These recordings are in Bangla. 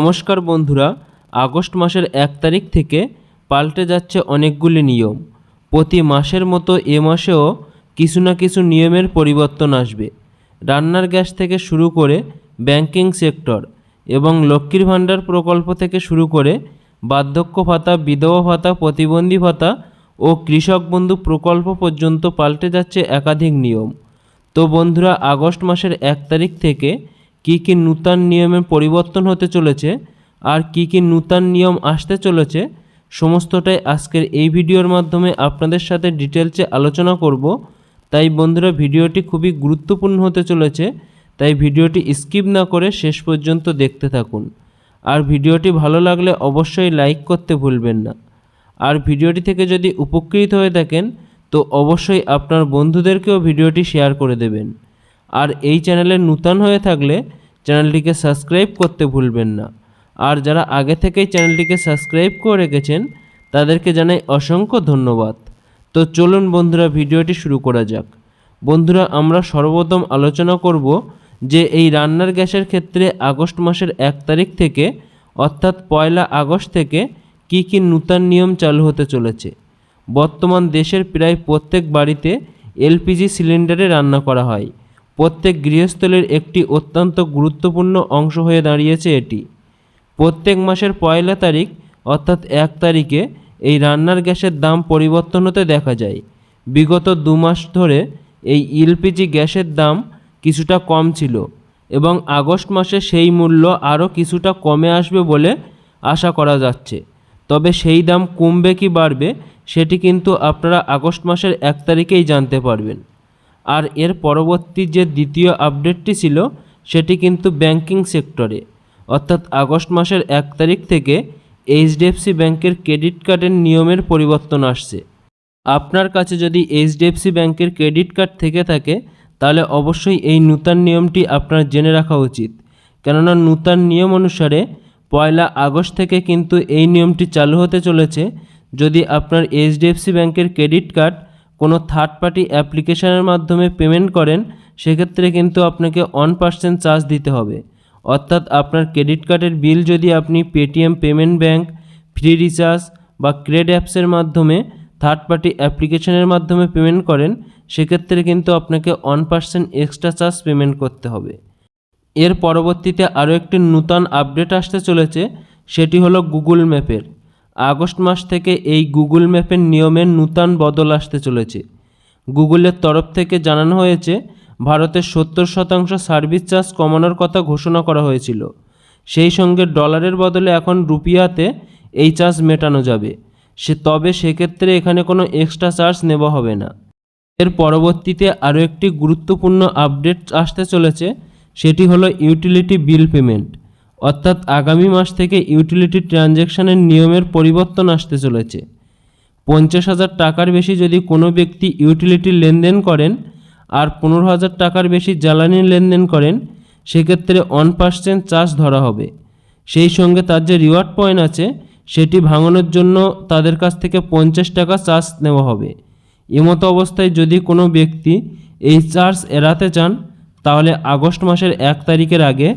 নমস্কার বন্ধুরা, আগস্ট মাসের এক তারিখ থেকে পাল্টে যাচ্ছে অনেকগুলি নিয়ম। প্রতি মাসের মতো এ মাসেও কিছু না কিছু নিয়মের পরিবর্তন আসবে। রান্নার গ্যাস থেকে শুরু করে ব্যাংকিং সেক্টর এবং লক্ষ্মীর ভাণ্ডার প্রকল্প থেকে শুরু করে বার্ধক্য ভাতা, বিধবা ভাতা, প্রতিবন্ধী ভাতা ও কৃষক বন্ধু প্রকল্প পর্যন্ত পাল্টে যাচ্ছে একাধিক নিয়ম। তো বন্ধুরা, আগস্ট মাসের এক তারিখ থেকে কি কি নূতন নিয়মের পরিবর্তন হতে চলেছে আর কি কি নূতন নিয়ম আসতে চলেছে, সমস্তটাই আজকের এই ভিডিওর মাধ্যমে আপনাদের সাথে ডিটেলসে আলোচনা করব। তাই বন্ধুরা, ভিডিওটি খুবই গুরুত্বপূর্ণ হতে চলেছে, তাই ভিডিওটি স্কিপ না করে শেষ পর্যন্ত দেখতে থাকুন। আর ভিডিওটি ভালো লাগলে অবশ্যই লাইক করতে ভুলবেন না। আর ভিডিওটি থেকে যদি উপকৃত হয়ে থাকেন, তো অবশ্যই আপনার বন্ধুদেরকেও ভিডিওটি শেয়ার করে দেবেন। আর এই চ্যানেলে নূতন হয়ে থাকলে চ্যানেলটিকে সাবস্ক্রাইব করতে ভুলবেন না। আর যারা আগে থেকেই চ্যানেলটিকে সাবস্ক্রাইব করে রেখেছেন, তাদেরকে জানাই অসংখ্য ধন্যবাদ। তো চলুন বন্ধুরা, ভিডিওটি শুরু করা যাক। বন্ধুরা, আমরা সর্বপ্রথম আলোচনা করব যে এই রান্নার গ্যাসের ক্ষেত্রে আগস্ট মাসের এক তারিখ থেকে, অর্থাৎ পয়লা আগস্ট থেকে কি কি নূতন নিয়ম চালু হতে চলেছে। বর্তমান দেশের প্রায় প্রত্যেক বাড়িতে এলপিজি সিলিন্ডারে রান্না করা হয়। প্রত্যেক গৃহস্থলের একটি অত্যন্ত গুরুত্বপূর্ণ অংশ হয়ে দাঁড়িয়েছে এটি। প্রত্যেক মাসের পয়লা তারিখ, অর্থাৎ এক তারিখে, এই রান্নার গ্যাসের দাম পরিবর্তন হতে দেখা যায়। বিগত দু মাস ধরে এই এলপিজি গ্যাসের দাম কিছুটা কম ছিল এবং আগস্ট মাসে সেই মূল্য আরও কিছুটা কমে আসবে বলে আশা করা যাচ্ছে। তবে সেই দাম কমবে কি বাড়বে, সেটি কিন্তু আপনারা আগস্ট মাসের এক তারিখেই জানতে পারবেন। আর এর পরবর্তী যে দ্বিতীয় আপডেটটি ছিল, সেটি কিন্তু ব্যাংকিং সেক্টরে। অর্থাৎ আগস্ট মাসের এক তারিখ থেকে এইচডিএফসি ব্যাংকের ক্রেডিট কার্ডের নিয়মের পরিবর্তন আসছে। আপনার কাছে যদি এইচডিএফসি ব্যাংকের ক্রেডিট কার্ড থেকে থাকে, তাহলে অবশ্যই এই নূতন নিয়মটি আপনার জেনে রাখা উচিত। কেননা নূতন নিয়ম অনুসারে পয়লা আগস্ট থেকে কিন্তু এই নিয়মটি চালু হতে চলেছে। যদি আপনার এইচডিএফসি ব্যাংকের ক্রেডিট কার্ড কোনো থার্ড পার্টি অ্যাপ্লিকেশনের মাধ্যমে পেমেন্ট করেন, সেক্ষেত্রে কিন্তু আপনাকে ওয়ান পার্সেন্ট চার্জ দিতে হবে। অর্থাৎ আপনার ক্রেডিট কার্ডের বিল যদি আপনি Paytm payment bank free recharge বা ক্রেড অ্যাপসের মাধ্যমে থার্ড পার্টি অ্যাপ্লিকেশনের মাধ্যমে পেমেন্ট করেন, সেক্ষেত্রে কিন্তু আপনাকে one percent extra charge payment করতে হবে। এর পরবর্তীতে আরও একটি নূতন আপডেট আসতে চলেছে, সেটি হলো গুগল ম্যাপের আগস্ট মাস থেকে এই গুগল ম্যাপের নিয়মের নূতন বদল আসতে চলেছে। গুগলের তরফ থেকে জানানো হয়েছে, ভারতের সত্তর শতাংশ সার্ভিস চার্জ কমানোর কথা ঘোষণা করা হয়েছিল। সেই সঙ্গে ডলারের বদলে এখন রুপিয়াতে এই চার্জ মেটানো যাবে। সে তবে সেক্ষেত্রে এখানে কোনো এক্সট্রা চার্জ নেওয়া হবে না। এর পরবর্তীতে আরও একটি গুরুত্বপূর্ণ আপডেট আসতে চলেছে, সেটি হলো ইউটিলিটি বিল পেমেন্ট। অর্থাৎ আগামী মাস থেকে ইউটিলিটি ট্রানজ্যাকশানের নিয়মের পরিবর্তন আসতে চলেছে। পঞ্চাশ হাজার টাকার বেশি যদি কোনো ব্যক্তি ইউটিলিটি লেনদেন করেন আর পনেরো হাজার টাকার বেশি জ্বালানি লেনদেন করেন, সেক্ষেত্রে ওয়ান পার্সেন্ট চার্জ ধরা হবে। সেই সঙ্গে তার যে রিওয়ার্ড পয়েন্ট আছে, সেটি ভাঙানোর জন্য তাদের কাছ থেকে পঞ্চাশ টাকা চার্জ নেওয়া হবে। এমতো অবস্থায় যদি কোনো ব্যক্তি এই চার্জ এড়াতে চান, তাহলে আগস্ট মাসের এক তারিখের আগে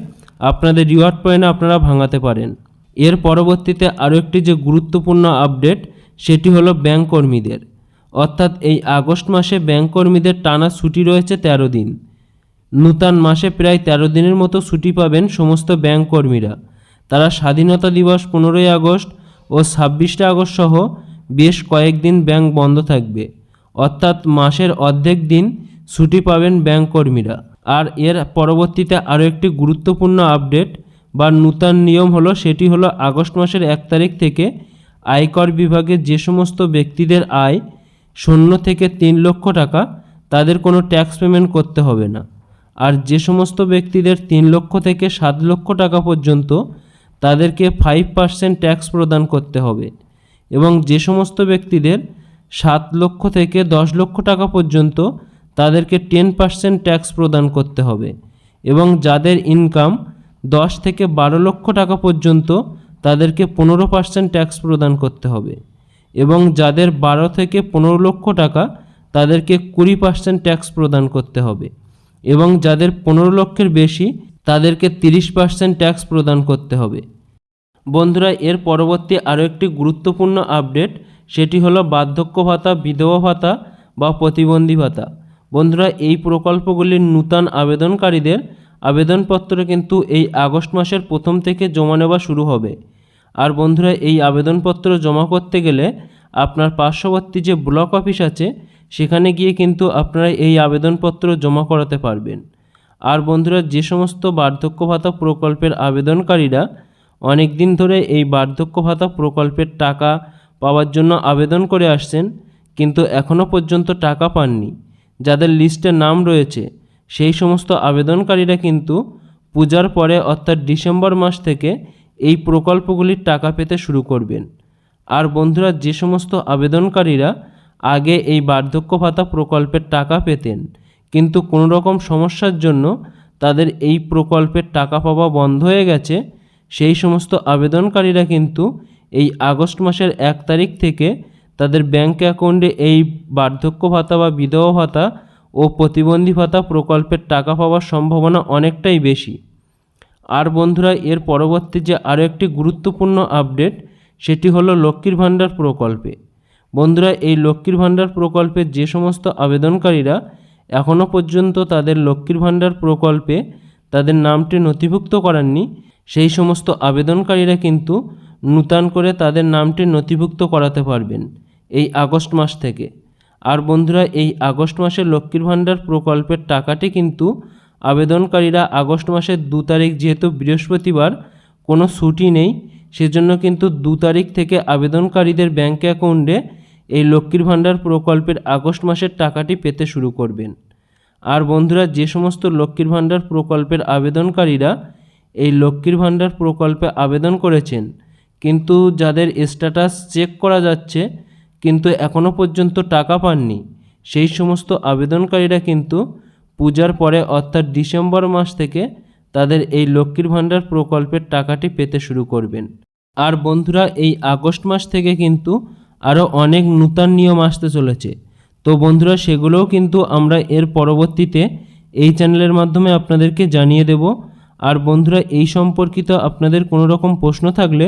আপনাদের রিওয়ার্ড পয়েন্ট আপনারা ভাঙাতে পারেন। এর পরবর্তীতে আরও একটি যে গুরুত্বপূর্ণ আপডেট সেটি হলো ব্যাংক কর্মীদের। অর্থাৎ এই আগস্ট মাসে ব্যাংক কর্মীদের টানা ছুটি রয়েছে তেরো দিন। নূতন মাসে প্রায় তেরো দিনের মতো ছুটি পাবেন সমস্ত ব্যাংক কর্মীরা। তারা স্বাধীনতা দিবস পনেরোই আগস্ট ও ছাব্বিশে আগস্ট সহ বেশ কয়েকদিন ব্যাংক বন্ধ থাকবে। অর্থাৎ মাসের অর্ধেক দিন ছুটি পাবেন ব্যাংক কর্মীরা। আর এর পরবর্তীতে আরও একটি গুরুত্বপূর্ণ আপডেট বা নূতন নিয়ম হলো, সেটি হলো আগস্ট মাসের এক তারিখ থেকে আয়কর বিভাগে যে সমস্ত ব্যক্তিদের আয় শূন্য থেকে তিন লক্ষ টাকা, তাদের কোনো ট্যাক্স পেমেন্ট করতে হবে না। আর যে সমস্ত ব্যক্তিদের তিন লক্ষ থেকে সাত লক্ষ টাকা পর্যন্ত, তাদেরকে ফাইভ পার্সেন্ট ট্যাক্স প্রদান করতে হবে। এবং যে সমস্ত ব্যক্তিদের সাত লক্ষ থেকে দশ লক্ষ টাকা পর্যন্ত তাদেরকে টেন পার্সেন্ট ট্যাক্স প্রদান করতে হবে এবং যাদের ইনকাম দশ থেকে বারো লক্ষ টাকা পর্যন্ত তাদেরকে পনেরো পার্সেন্ট ট্যাক্স প্রদান করতে হবে এবং যাদের বারো থেকে পনেরো লক্ষ টাকা তাদেরকে কুড়ি পার্সেন্ট ট্যাক্স প্রদান করতে হবে এবং যাদের পনেরো লক্ষের বেশি তাদেরকে তিরিশ পার্সেন্ট ট্যাক্স প্রদান করতে হবে। বন্ধুরা, এর পরবর্তী আরও একটি গুরুত্বপূর্ণ আপডেট সেটি হলো বার্ধক্য ভাতা, বিধবা ভাতা বা প্রতিবন্ধী ভাতা। বন্ধুরা, এই প্রকল্পগুলির নূতন আবেদনকারীদের আবেদনপত্র কিন্তু এই আগস্ট মাসের প্রথম থেকে জমা নেওয়া শুরু হবে। আর বন্ধুরা, এই আবেদনপত্র জমা করতে গেলে আপনার পার্শ্ববর্তী যে ব্লক অফিস আছে, সেখানে গিয়ে কিন্তু আপনারা এই আবেদনপত্র জমা করাতে পারবেন। আর বন্ধুরা, যে সমস্ত বার্ধক্য ভাতা প্রকল্পের আবেদনকারীরা অনেক দিন ধরে এই বার্ধক্য ভাতা প্রকল্পের টাকা পাওয়ার জন্য আবেদন করে আসছেন, কিন্তু এখনও পর্যন্ত টাকা পাননি। যাদের লিস্টে নাম রয়েছে, সেই সমস্ত আবেদনকারীরা কিন্তু পূজার পরে অর্থাৎ ডিসেম্বর মাস থেকে এই প্রকল্পগুলির টাকা পেতে শুরু করবেন। আর বন্ধুরা, যে সমস্ত আবেদনকারীরা আগে এই বার্ধক্য ভাতা প্রকল্পের টাকা পেতেন, কিন্তু কোনো রকম সমস্যার জন্য তাদের এই প্রকল্পের টাকা পাওয়া বন্ধ হয়ে গেছে, সেই সমস্ত আবেদনকারীরা কিন্তু এই আগস্ট মাসের এক তারিখ থেকে তাদের ব্যাঙ্ক অ্যাকাউন্টে এই বার্ধক্য ভাতা বা বিধবা ভাতা ও প্রতিবন্ধী ভাতা প্রকল্পের টাকা পাওয়ার সম্ভাবনা অনেকটাই বেশি। আর বন্ধুরা, এর পরবর্তী যে আরও একটি গুরুত্বপূর্ণ আপডেট সেটি হলো লক্ষ্মীর ভাণ্ডার প্রকল্পে। বন্ধুরা, এই লক্ষ্মীর ভাণ্ডার প্রকল্পের যে সমস্ত আবেদনকারীরা এখনও পর্যন্ত তাদের লক্ষ্মীর ভাণ্ডার প্রকল্পে তাদের নামটি নথিভুক্ত করাননি, সেই সমস্ত আবেদনকারীরা কিন্তু নূতন করে তাদের নামটি নথিভুক্ত করাতে পারবেন। এই আগস্ট মাস থেকে। আর বন্ধুরা, এই আগস্ট মাসে লক্ষ্মীর ভাণ্ডার প্রকল্পের টাকাটি কিন্তু আবেদনকারীরা আগস্ট মাসের দু তারিখ, যেহেতু বৃহস্পতিবার, কোনো ছুটি নেই, সেজন্য কিন্তু দু তারিখ থেকে আবেদনকারীদের ব্যাঙ্ক অ্যাকাউন্টে এই লক্ষ্মীর ভাণ্ডার প্রকল্পের আগস্ট মাসের টাকাটি পেতে শুরু করবেন। আর বন্ধুরা, যে সমস্ত লক্ষ্মীর ভাণ্ডার প্রকল্পের আবেদনকারীরা এই লক্ষ্মীর ভাণ্ডার প্রকল্পে আবেদন করেছেন, কিন্তু যাদের স্ট্যাটাস চেক করা যাচ্ছে কিন্তু এখনও পর্যন্ত টাকা পাননি। সেই সমস্ত আবেদনকারীরা কিন্তু পূজার পরে অর্থাৎ ডিসেম্বর মাস থেকে তাদের এই লক্ষ্মীর ভাণ্ডার প্রকল্পের টাকাটি পেতে শুরু করবেন। আর বন্ধুরা, এই আগস্ট মাস থেকে কিন্তু আরও অনেক নূতন নিয়ম আসতে চলেছে। তো বন্ধুরা, সেগুলোও কিন্তু আমরা এর পরবর্তীতে এই চ্যানেলের মাধ্যমে আপনাদেরকে জানিয়ে দেব। আর বন্ধুরা, এই সম্পর্কিত আপনাদের কোনো রকম প্রশ্ন থাকলে